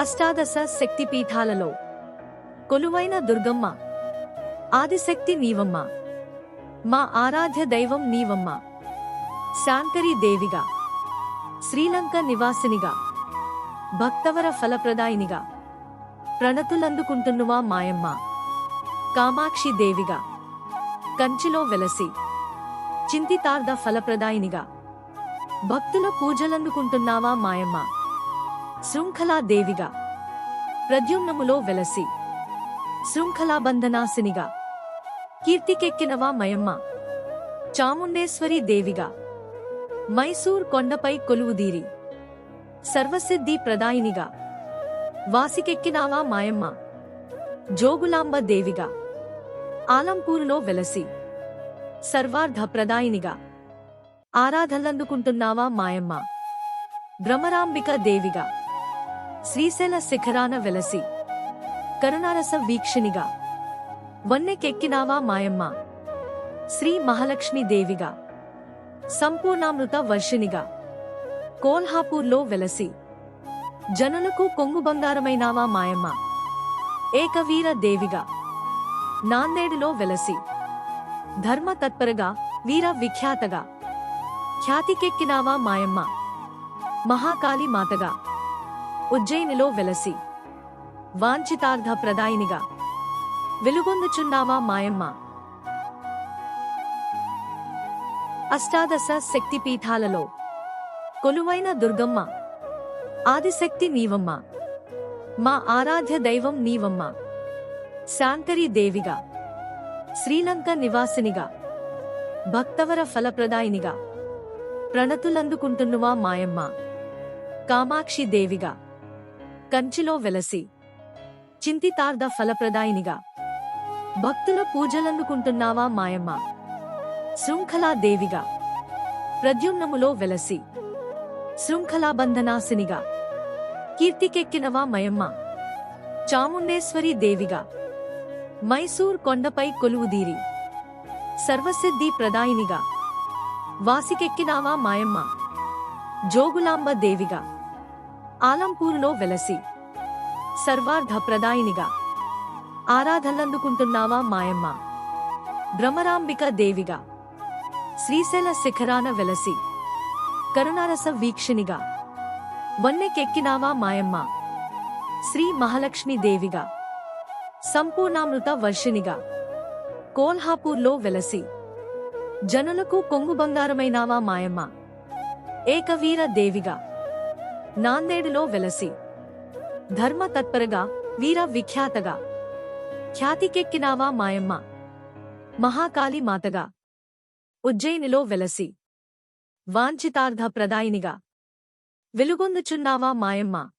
అష్టాదశ శక్తిపీఠాలలో కొలువైన దుర్గమ్మ ఆదిశక్తి నీవమ్మ మా ఆరాధ్య దైవం నీవమ్మ శాంకరీ దేవిగా శ్రీలంక నివాసినిగా భక్తవర ఫలప్రదాయినిగా ప్రణతులందుకుంటున్నవా మాయమ్మ కామాక్షి దేవిగా కంచిలో వెలసి చింతితార్థ ఫలప్రదాయినిగా భక్తుల పూజలందుకుంటున్నావా మాయమ్మ. శృంఖలా దేవిగా ప్రద్యుమ్నములో వెలసి. శృంఖలాబంధనాసినిగా కీర్తికెక్కినవా మయమ్మ. చాముండేశ్వరి దేవిగా. మైసూర్ కొండపై కొలువుదీరి సర్వసిద్ధి ప్రదాయినిగా. వాసికెక్కినావా మాయమ్మ. జోగులాంబ దేవిగా. ఆలంపూరులో వెలసి. సర్వార్ధ ప్రదాయినిగా. ఆరాధనలందుకుంటున్నావా మాయమ్మ. భ్రమరాంబిక దేవిగా. శ్రీశైల శిఖరాన వెలసి. కరుణారస వీక్షినిగా వన్నెకెక్కినావా మాయమ్మ. శ్రీ మహాలక్ష్మి దేవిగా. సంపూర్ణామృత వర్షినిగా కోల్హాపూర్లో వెలసి. జనులకు కొంగు బంగారమైనావా మాయమ్మ. ఏకవీర దేవిగా. నాందేడులో వెలసి. ధర్మ తత్పరగా వీర విఖ్యాతగా. ఖ్యాతికెక్కినావా మాయమ్మ. మహాకాళి మాతగా. ఉజ్జయినిలో వెలసి. వాంఛితార్థ ప్రదాయినిగా వెలుగొందుచున్నావా మాయమ్మ? అష్టాదశ శక్తిపీఠాలలో. కొలువైన దుర్గమ్మ. ఆదిశక్తి నీవమ్మ. మా ఆరాధ్య దైవం నీవమ్మ. శాంతరి దేవిగా. శ్రీలంక నివాసినిగా. భక్తవర ఫలప్రదాయినిగా. ప్రణతులందుకుంటున్నవా మాయమ్మ. కామాక్షి దేవిగా. కంచిలో వెలసి. చింతితార్థ ఫలప్రదాయినిగా. భక్తుల పూజలందుకుంటున్నావా మాయమ్మ? శృంఖలా దేవిగా ప్రద్యుమ్నములో వెలసి. శృంఖలాబంధనాసినిగా కీర్తికెక్కినవా మయమ్మ? చాముండేశ్వరి దేవిగా. మైసూర్ కొండపై కొలువుదీరి సర్వసిద్ధి ప్రదాయినిగా. వాసికెక్కినావా మాయమ్మ? జోగులాంబ దేవిగా. ఆలంపూర్లో వెలసి. సర్వార్థ ప్రదాయినిగా ఆరాధనలందుకుంటున్నావా మాయమ్మ. భ్రమరాంబిక దేవిగా. శ్రీశైల శిఖరాన వెలసి. కరుణారస వీక్షినిగా వన్నెకెక్కినావా మాయమ్మ. శ్రీ మహాలక్ష్మి దేవిగా. సంపూర్ణామృత వర్షినిగా కోల్హాపూర్లో వెలసి. జనులకు కొంగు బంగారమైనావా మాయమ్మ. ఏకవీర దేవిగా. నాందేడులో వెలసి. ధర్మ తత్పరగా వీర విఖ్యాతగా. ఖ్యాతికెక్కినావా మాయమ్మ. మహాకాళి మాతగా. ఉజ్జయినిలో వెలసి. వాంఛితార్థ ప్రదాయినిగా వెలుగొందుచున్నావా మాయమ్మ.